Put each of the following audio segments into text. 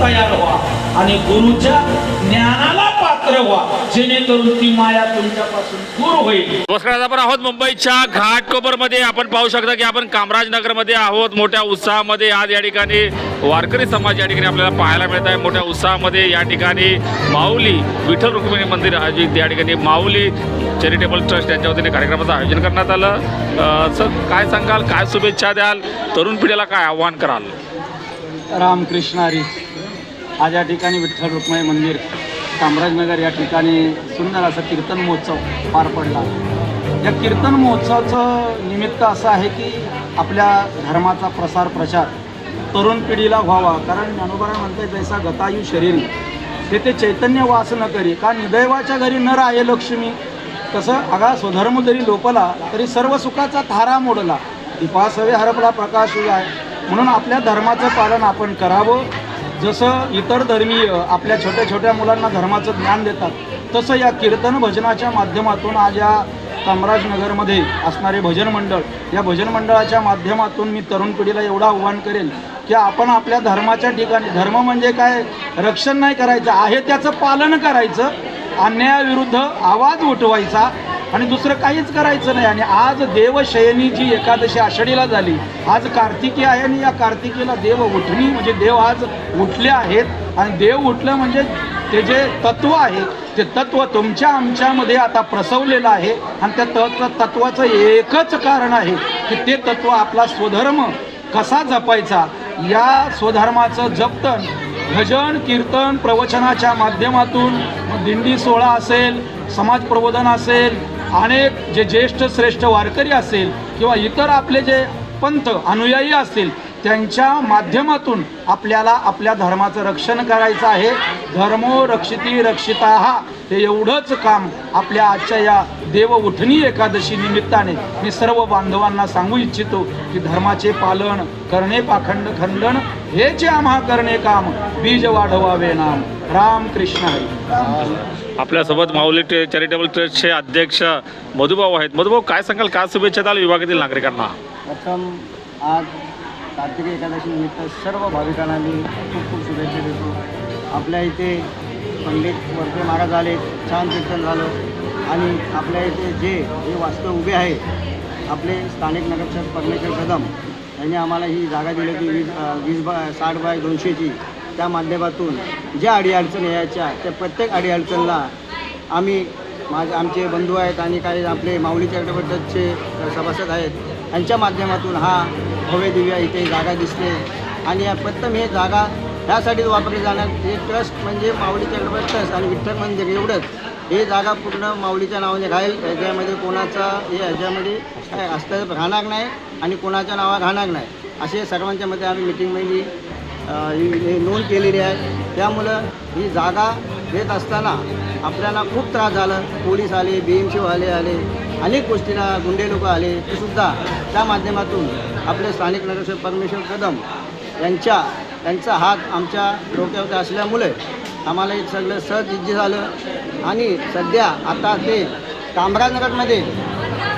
तयार व्हा आणि गुरुच्या ज्ञानाला पात्र व्हा. जेणेकरून ती माया तुमच्यापासून दूर होईल. नमस्कार आपण आहोत मुंबईच्या घाटकोपरमध्ये. आपण पाहू शकता की आपण कामराजनगरमध्ये आहोत. मोठ्या उत्साहामध्ये आज या ठिकाणी वारकरी समाज या ठिकाणी आपल्याला पाहायला मिळत आहे. मोठ्या उत्साहामध्ये या ठिकाणी माऊली विठ्ठल रुक्मिणी मंदिर आयोजित या ठिकाणी. माऊली चॅरिटेबल ट्रस्ट यांच्या वतीने कार्यक्रमाचं आयोजन करण्यात आलं. सर काय सांगाल? काय शुभेच्छा द्याल? तरुण पिढीला काय आव्हान कराल? रामकृष्ण हरी आज या ठिकाणी विठ्ठल रुक्माई मंदिर कामराजनगर या ठिकाणी सुंदर असा कीर्तन महोत्सव पार पडला. या कीर्तन महोत्सवाचं निमित्त असं आहे की आपल्या धर्माचा प्रसार प्रचार तरुण पिढीला व्हावा. कारण ज्ञानोबरा म्हणते जैसा गतायू शरीर ते ते चैतन्य वास न करी. का निदैवाच्या घरी न राहे लक्ष्मी? कसं अगा स्वधर्म जरी लोपला तरी सर्व सुखाचा थारा मोडला. दीपासवे हरपला प्रकाश आहे म्हणून आपल्या धर्माचं पालन आपण करावं. जसं इतर धर्मीय आपल्या छोट्या छोट्या मुलांना धर्माचं ज्ञान देतात तसं या कीर्तन भजनाच्या माध्यमातून आज या कामराजनगरमध्ये असणारे भजन मंडळ या भजन मंडळाच्या माध्यमातून मी तरुण पिढीला एवढं आव्हान करेल की आपण आपल्या धर्माच्या ठिकाणी धर्म म्हणजे काय? रक्षण नाही करायचं आहे त्याचं पालन करायचं अन्यायाविरुद्ध आवाज उठवायचा आणि दुसरं काहीच करायचं नाही. आणि आज देवशयनी जी एकादशी आषाढीला झाली. आज कार्तिकी आहे आणि या कार्तिकीला देव उठणी म्हणजे देव आज उठले आहेत. आणि देव उठलं म्हणजे ते जे तत्व आहे ते तत्व तुमच्या आमच्यामध्ये आता प्रसवलेलं आहे. आणि त्या तत्व तत्वाचं एकच कारण आहे की ते तत्व आपला स्वधर्म कसा जपायचा? या स्वधर्माचं जपतन भजन कीर्तन प्रवचनाच्या माध्यमातून दिंडी सोहळा असेल समाज प्रबोधन असेल अनेक जे ज्येष्ठ श्रेष्ठ वारकरी असेल किंवा इतर आपले जे पंथ अनुयायी असतील त्यांच्या माध्यमातून आपल्याला आपल्या धर्माचं रक्षण करायचं आहे. धर्मो रक्षिती रक्षिता. हे एवढंच काम आपल्या आजच्या या देव उठणी एकादशी निमित्ताने मी सर्व बांधवांना सांगू इच्छितो की धर्माचे पालन करणे पाखंड खंडन हेचे आम्हा करणे काम बीज वाढवावे नाम. राम कृष्ण हरी. आपल्यासोबत माऊली टे- चॅरिटेबल ट्रस्टचे अध्यक्ष मधुभाऊ आहेत. मधुभाऊ काय सांगाल? काय शुभेच्छा द्याल विभागातील नागरिकांना? प्रथम आज कार्तिक एकादशी निमित्त सर्व भाविकांना मी खूप खूप शुभेच्छा देतो. आपल्या इथे पंडित वर्ते महाराज आले छान कीर्तन झालं आणि आपल्या इथे जे हे वास्तव उभे आहे आपले स्थानिक नगरसेवक परमेश्वर कदम यांनी आम्हाला ही जागा दिली होती वीस वीस बाय साठ बाय दोनशेची. त्या माध्यमातून ज्या अडीअडचणी यायच्या त्या प्रत्येक अडीअडचणला आम्ही माझे आमचे बंधू आहेत आणि काही आपले माऊली चॅरिटेबल सभासद आहेत यांच्या माध्यमातून हा भव्य दिव्या इथे जागा दिसते. आणि या प्रथम हे जागा ह्यासाठीच वापरली जाणार हे ट्रस्ट म्हणजे माऊली चॅरिटेबल ट्रस्ट आणि विठ्ठल मंदिर एवढंच. हे जागा पूर्ण माऊलीच्या नावाने राहील ह्याच्यामध्ये कोणाचा हे ह्याच्यामध्ये काय हस्तक्षेप राहणार नाही. आणि कोणाच्या नावात राहणार नाही. असे सर्वांच्या मध्ये आम्ही मिटिंगमध्ये ही नोंद केलेली आहे. त्यामुळं ही जागा देत असताना आपल्याला खूप त्रास झाला. पोलीस आले बी एम वाले आले अनेक गोष्टींना गुंडे लोक आले. ते सुद्धा त्या माध्यमातून आपले स्थानिक नगरसेवक परमेश्वर कदम यांच्या त्यांचा हात आमच्या डोक्यावरती असल्यामुळे आम्हाला हे सगळं सहज इज्जी झालं. आणि सध्या आता ते कामराजनगरमध्ये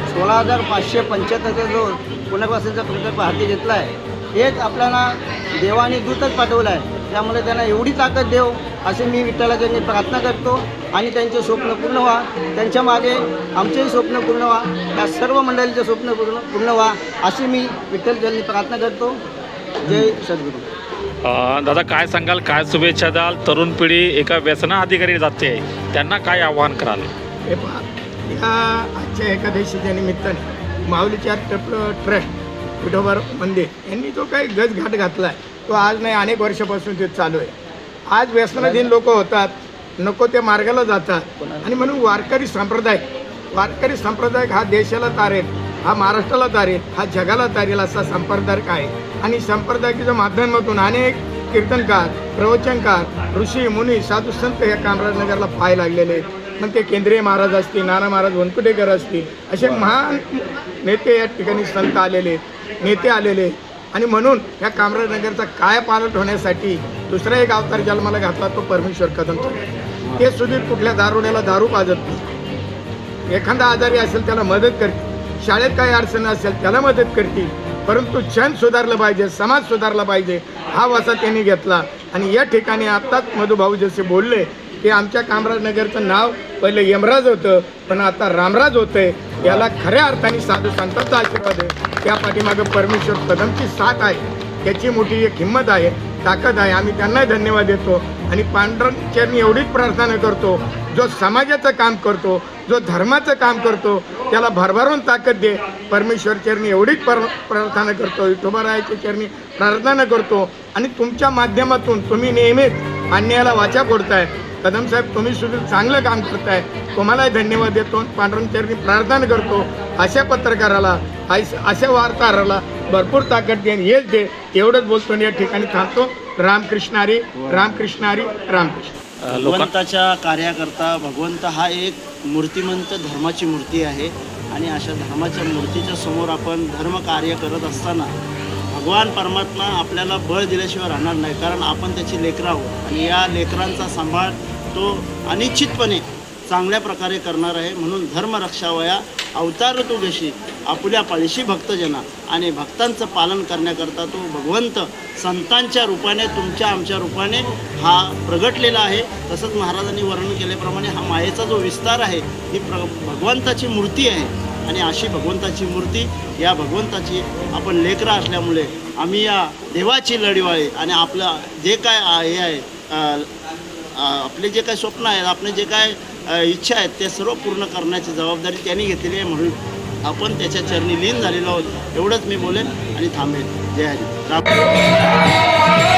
सोळा हजार पाचशे पंच्याहत्तरचा जो पुनर्वसनचा प्रकल्प हाती घेतला आहे हेच आपल्याला देवाने दूतच पाठवलं आहे त्यामुळे त्यांना एवढी ताकद देव असे मी विठ्ठलाच्या प्रार्थना करतो. आणि त्यांचे स्वप्न पूर्ण व्हा. त्यांच्या मागे आमचेही स्वप्न पूर्ण व्हा. या सर्व मंडळीचे स्वप्न पूर्ण पूर्ण व्हा अशी मी विठ्ठलजनी प्रार्थना करतो. जय सद्गुरू. दादा काय सांगाल? काय शुभेच्छा द्याल? तरुण पिढी एका व्यसना अधिकारी जाते. त्यांना काय आव्हान कराल? हे पहा या आजच्या एकादशीच्या निमित्ताने माऊलीच्या टप ट्रस्ट विठोबर मंदिर यांनी जो काही गज घाट घातला आहे तो आज नाही अनेक वर्षापासून ते चालू आहे. आज व्यसनाधीन लोक होतात नको त्या मार्गाला जातात. आणि म्हणून वारकरी संप्रदाय वारकरी संप्रदाय हा देशाला तारेल हा महाराष्ट्राला तारेल हा जगाला तारेल असा संप्रदाय आहे. आणि संप्रदायाच्या माध्यमातून अनेक कीर्तनकार प्रवचनकार ऋषी मुनी साधू संत या कामराजनगरला पाय लागलेले आहेत. मग ते केंद्रीय महाराज असतील नाना महाराज वनकुटेकर असतील असे महान नेते या ठिकाणी संत आलेले नेते आलेले. आणि म्हणून या कामराजनगरचा काय पालट होण्यासाठी दुसरा एक अवतार जन्माला घातला तो परमेश्वर कदमचा ते सुधीर कुठल्या दारुड्याला दारू पाजत नाही. एखादा आजारी असेल त्याला मदत करतील. शाळेत काही अडचण असेल त्याला मदत करतील. परंतु क्षण सुधारलं पाहिजे समाज सुधारला पाहिजे हा वसा त्यांनी घेतला. आणि या ठिकाणी आत्ताच मधुभाऊ जसे बोलले की आमच्या कामराजनगरचं नाव पहिले यमराज होतं पण आता रामराज होतंय. याला खऱ्या अर्थाने साधू संतांचा आशीर्वाद आहे. त्या पाठीमागं परमेश्वर कदमची साथ आहे. याची मोठी एक हिंमत आहे ताकद आहे. आम्ही त्यांनाही धन्यवाद देतो. आणि पांडुरंगचरणी एवढीच प्रार्थना करतो जो समाजाचं काम करतो जो धर्माचं काम करतो त्याला भरभरून ताकद दे. परमेश्वर चरणी एवढीच पर प्रार्थना करतो. विठोबारायाच्या चरणी प्रार्थना करतो. आणि तुमच्या माध्यमातून तुम्ही नेहमीच अन्यायाला वाचा फोडताय. कदम साहेब तुम्ही सुद्धा चांगलं काम करताय. तुम्हालाही धन्यवाद देतो. पांडुरंगचरणी प्रार्थना करतो. अशा पत्रकाराला अशा वार्ताहराला भरपूर ताकद देईन. हेच दे एवढंच बोलतो आणि या ठिकाणी थांबतो. रामकृष्णारी रामकृष्णारी रामकृष्ण भगवंताच्या कार्याकरता भगवंत हा एक मूर्तिमंत धर्माची मूर्ती आहे. आणि अशा धर्माच्या मूर्तीच्या समोर आपण धर्म कार्य करत असताना भगवान परमात्मा आपल्याला बळ दिल्याशिवाय राहणार नाही कारण आपण त्याची लेकरं आहोत. आणि या लेकरांचा सांभाळ तो अनिश्चितपणे चांगल्या प्रकारे करणार आहे. म्हणून धर्म रक्षावया अवतार तो घेशी आपुल्या पाळीशी भक्तजना. आणि भक्तांचं पालन करण्याकरता तो भगवंत संतांच्या रूपाने तुमच्या आमच्या रूपाने हा प्रगटलेला आहे. तसंच महाराजांनी वर्णन केल्याप्रमाणे हा मायेचा जो विस्तार आहे ही प्र भगवंताची मूर्ती आहे. आणि अशी भगवंताची मूर्ती या भगवंताची आपण लेकरं असल्यामुळे आम्ही या देवाची लढीवाळी आणि आपलं जे काय हे आहे आपले जे काय स्वप्न आहेत आपले जे काय इच्छा आहेत ते सर्व पूर्ण करण्याची जबाबदारी त्यांनी घेतलेली आहे म्हणून आपण त्याच्या चरणी लीन झालेलो आहोत. एवढंच मी बोलेन आणि थांबेन. जय हरी. राम.